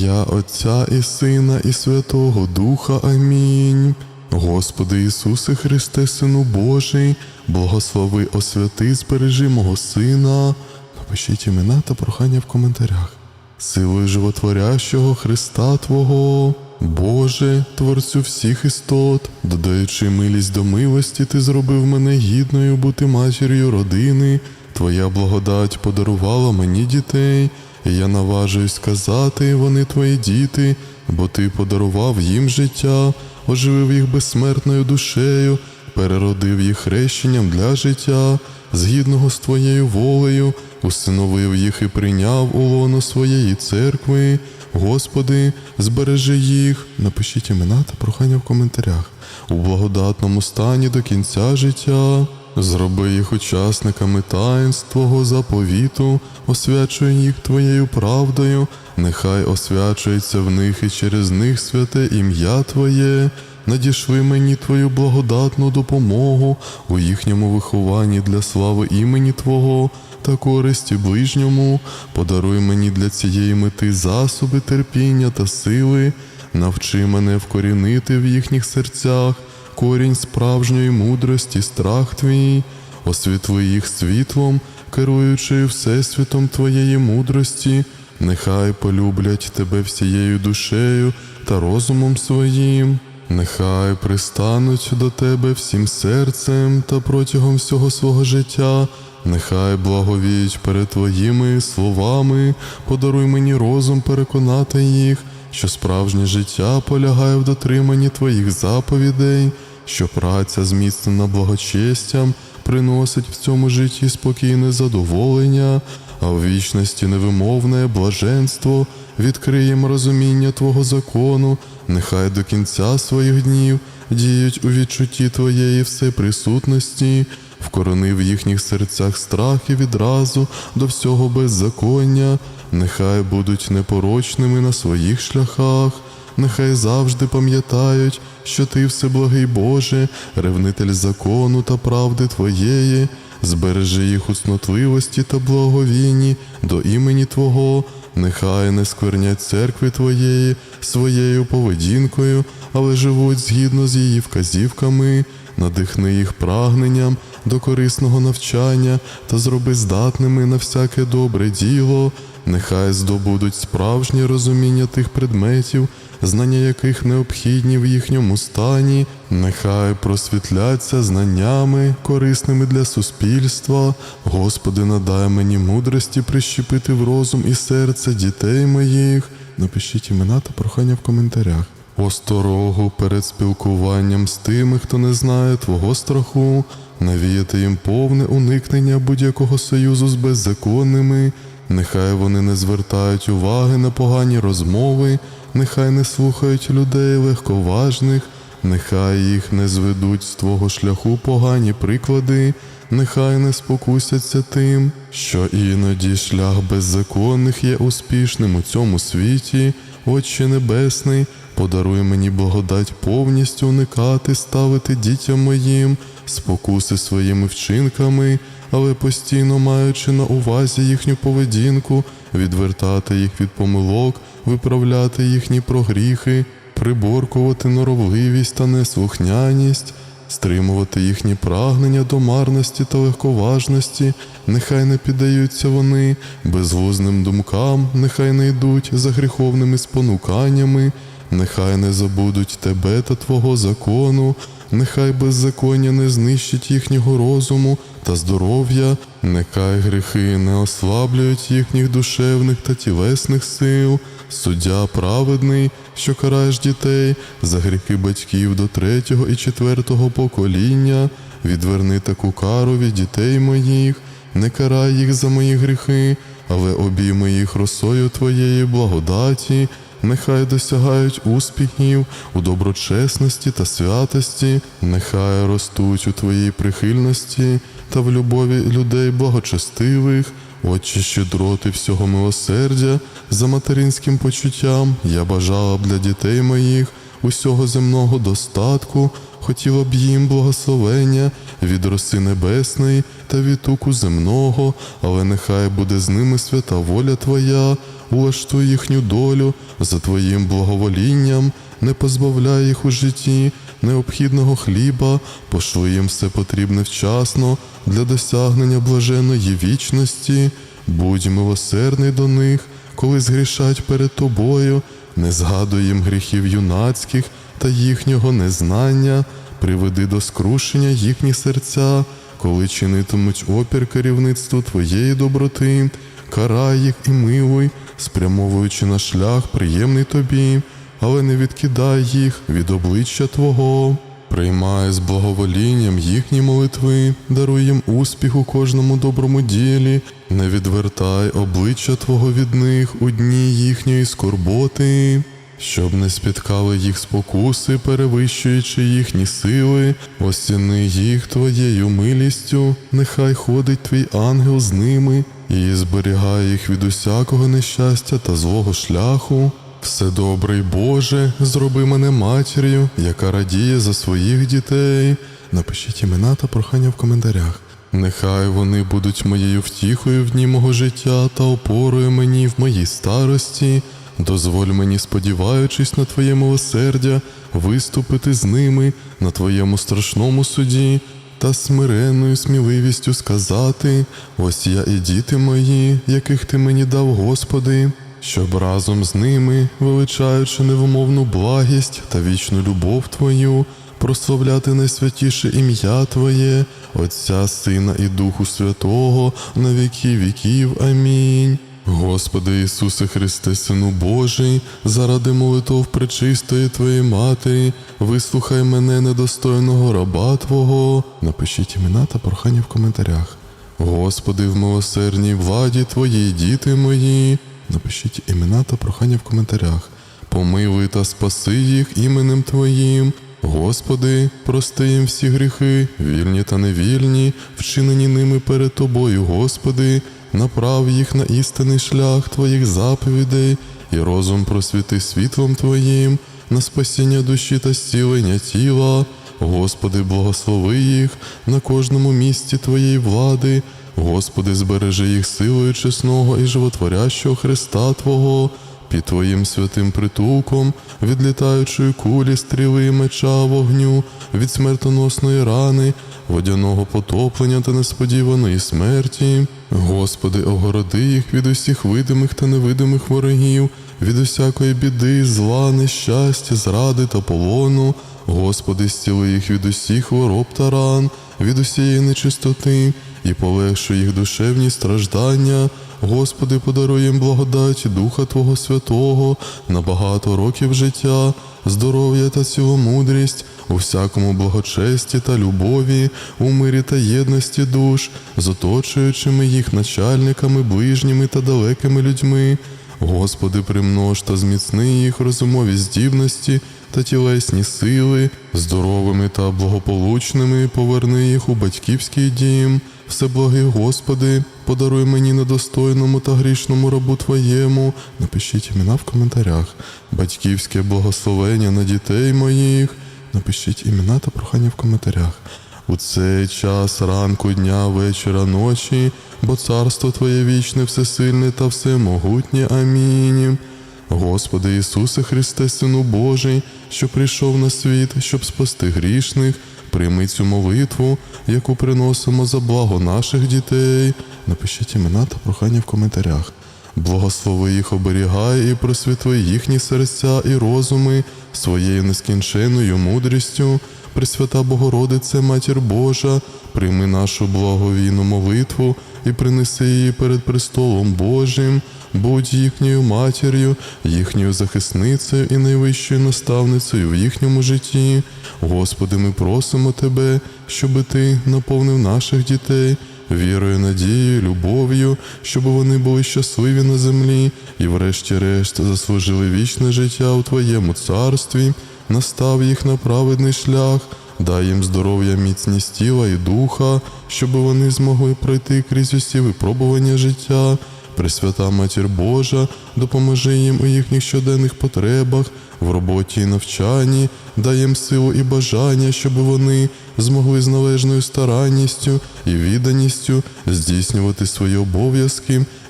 ім'я Отця і Сина, і Святого Духа. Амінь. Господи Ісусе Христе, Сину Божий, благослови, освяти, збережи мого Сина. Напишіть імена та прохання в коментарях. Силою животворящого Христа Твого, Боже, Творцю всіх істот, додаючи милість до милості, Ти зробив мене гідною бути матір'ю родини. Твоя благодать подарувала мені дітей, я наважуюсь сказати, вони твої діти, бо ти подарував їм життя, оживив їх безсмертною душею, переродив їх хрещенням для життя, згідного з твоєю волею, усиновив їх і прийняв у лоно своєї церкви. Господи, збережи їх, напишіть імена та прохання в коментарях у благодатному стані до кінця життя. Зроби їх учасниками таїнств Твого заповіту, освячуй їх Твоєю правдою, нехай освячується в них і через них святе ім'я Твоє. Надішви мені Твою благодатну допомогу у їхньому вихованні для слави імені Твого та користі ближньому. Подаруй мені для цієї мети засоби терпіння та сили, навчи мене вкорінити в їхніх серцях корінь справжньої мудрості, страх твій, освітли їх світлом, керуючи всесвітом твоєї мудрості, нехай полюблять тебе всією душею та розумом своїм. Нехай пристануть до тебе всім серцем та протягом всього свого життя, нехай благовіють перед твоїми словами, подаруй мені розум переконати їх, що справжнє життя полягає в дотриманні твоїх заповідей, що праця зміцнена благочестям приносить в цьому житті спокійне задоволення, а в вічності невимовне блаженство, відкриєм розуміння Твого закону, нехай до кінця своїх днів діють у відчутті Твоєї всеприсутності, вкорони в їхніх серцях страх і відразу до всього беззаконня, нехай будуть непорочними на своїх шляхах. Нехай завжди пам'ятають, що ти всеблагий Боже, ревнитель закону та правди Твоєї, збережи їх у снотливості та благовінні до імені Твого, нехай не сквернять церкви Твоєї своєю поведінкою, але живуть згідно з її вказівками, надихни їх прагненням до корисного навчання та зроби здатними на всяке добре діло. Нехай здобудуть справжнє розуміння тих предметів, знання яких необхідні в їхньому стані, нехай просвітляться знаннями, корисними для суспільства. Господи, надай мені мудрості прищепити в розум і серце дітей моїх. Напишіть імена та прохання в коментарях. Осторогу перед спілкуванням з тими, хто не знає Твого страху, навіяти їм повне уникнення будь-якого союзу з беззаконними. Нехай вони не звертають уваги на погані розмови, нехай не слухають людей легковажних, нехай їх не зведуть з твого шляху погані приклади, нехай не спокусяться тим, що іноді шлях беззаконних є успішним у цьому світі, Отче Небесний, подаруй мені благодать повністю уникати, ставити дітям моїм, спокуси своїми вчинками але постійно маючи на увазі їхню поведінку, відвертати їх від помилок, виправляти їхні прогріхи, приборкувати норовливість та неслухняність, стримувати їхні прагнення до марності та легковажності, нехай не піддаються вони безглузним думкам, нехай не йдуть за гріховними спонуканнями, нехай не забудуть тебе та Твого закону, нехай беззаконня не знищить їхнього розуму та здоров'я, нехай гріхи не ослаблюють їхніх душевних та тілесних сил, суддя праведний, що караєш дітей за гріхи батьків до третього і четвертого покоління, відверни таку кару від дітей моїх, не карай їх за мої гріхи, але обійми їх росою твоєї благодаті нехай досягають успіхів у доброчесності та святості, нехай ростуть у твоїй прихильності та в любові людей благочестивих, Отче щедроти всього милосердя, за материнським почуттям. Я бажала б для дітей моїх усього земного достатку, хотіла б їм благословення від роси небесної та від туку земного, але нехай буде з ними свята воля Твоя, улаштуй їхню долю за Твоїм благоволінням, не позбавляй їх у житті необхідного хліба, пошли їм все потрібне вчасно для досягнення блаженної вічності, будь милосердний до них, коли згрішать перед тобою, не згадуй їм гріхів юнацьких та їхнього незнання, приведи до скрушення їхні серця, коли чинитимуть опір керівництву твоєї доброти, карай їх і милуй, спрямовуючи на шлях приємний тобі, але не відкидай їх від обличчя Твого. Приймай з благоволінням їхні молитви, даруй їм успіх у кожному доброму ділі, не відвертай обличчя Твого від них у дні їхньої скорботи, щоб не спіткали їх спокуси, перевищуючи їхні сили, осіни їх Твоєю милістю, нехай ходить Твій ангел з ними і зберігає їх від усякого нещастя та злого шляху. Вседобрий Боже, зроби мене матір'ю, яка радіє за своїх дітей. Напишіть імена та прохання в коментарях. Нехай вони будуть моєю втіхою в дні мого життя та опорою мені в моїй старості. Дозволь мені, сподіваючись на Твоє милосердя, виступити з ними на Твоєму страшному суді та смиренною сміливістю сказати: ось я і діти мої, яких ти мені дав, Господи, щоб разом з ними, величаючи невимовну благість та вічну любов Твою, прославляти найсвятіше ім'я Твоє, Отця, Сина і Духу Святого, на віки віків. Амінь. Господи Ісусе Христе, Сину Божий, заради молитов пречистої Твоєї Матері, вислухай мене недостойного раба Твого. Напишіть імена та прохання в коментарях. Господи, в милосердній владі Твоїй діти мої. Напишіть імена та прохання в коментарях. Помилуй та спаси їх іменем Твоїм. Господи, прости їм всі гріхи, вільні та невільні, вчинені ними перед Тобою, Господи, направ їх на істинний шлях Твоїх заповідей і розум просвіти світлом Твоїм, на спасіння душі та зцілення тіла. Господи, благослови їх на кожному місці Твоєї влади. Господи, збережи їх силою чесного і животворящого Христа Твого, під Твоїм святим притулком, від літаючої кулі, стріли меча вогню, від смертоносної рани, водяного потоплення та несподіваної смерті. Господи, огороди їх від усіх видимих та невидимих ворогів, від усякої біди, зла, нещастя, зради та полону. Господи, зціли їх від усіх хвороб та ран, від усієї нечистоти і полегшуй їх душевні страждання. Господи, подаруй їм благодать Духа Твого Святого на багато років життя, здоров'я та ціломудрість, у всякому благочесті та любові, у мирі та єдності душ, з оточуючими їх начальниками, ближніми та далекими людьми. Господи, примнож та зміцни їх розумові здібності та тілесні сили, здоровими та благополучними поверни їх у батьківський дім. Всеблагий Господи, подаруй мені недостойному та грішному рабу Твоєму. Напишіть імена в коментарях. Батьківське благословення на дітей моїх. Напишіть імена та прохання в коментарях. У цей час ранку, дня, вечора, ночі, бо царство Твоє вічне, всесильне та всемогутнє. Амінь. Господи Ісусе Христе, Сину Божий, що прийшов на світ, щоб спасти грішних, прийми цю молитву, яку приносимо за благо наших дітей. Напишіть імена та прохання в коментарях. Благослови їх, оберігай і просвітли їхні серця і розуми своєю нескінченною мудрістю. Пресвята Богородице, Матір Божа, прийми нашу благовійну молитву і принеси її перед престолом Божим, будь їхньою матір'ю, їхньою захисницею і найвищою наставницею в їхньому житті. Господи, ми просимо Тебе, щоби Ти наповнив наших дітей вірою, надією, любов'ю, щоб вони були щасливі на землі і, врешті-решт, заслужили вічне життя у Твоєму царстві, настав їх на праведний шлях, дай їм здоров'я, міцність тіла і духа, щоб вони змогли пройти крізь усі випробування життя. Пресвята Матір Божа, допоможи їм у їхніх щоденних потребах, в роботі і навчанні, дай їм силу і бажання, щоб вони змогли з належною старанністю і відданістю здійснювати свої обов'язки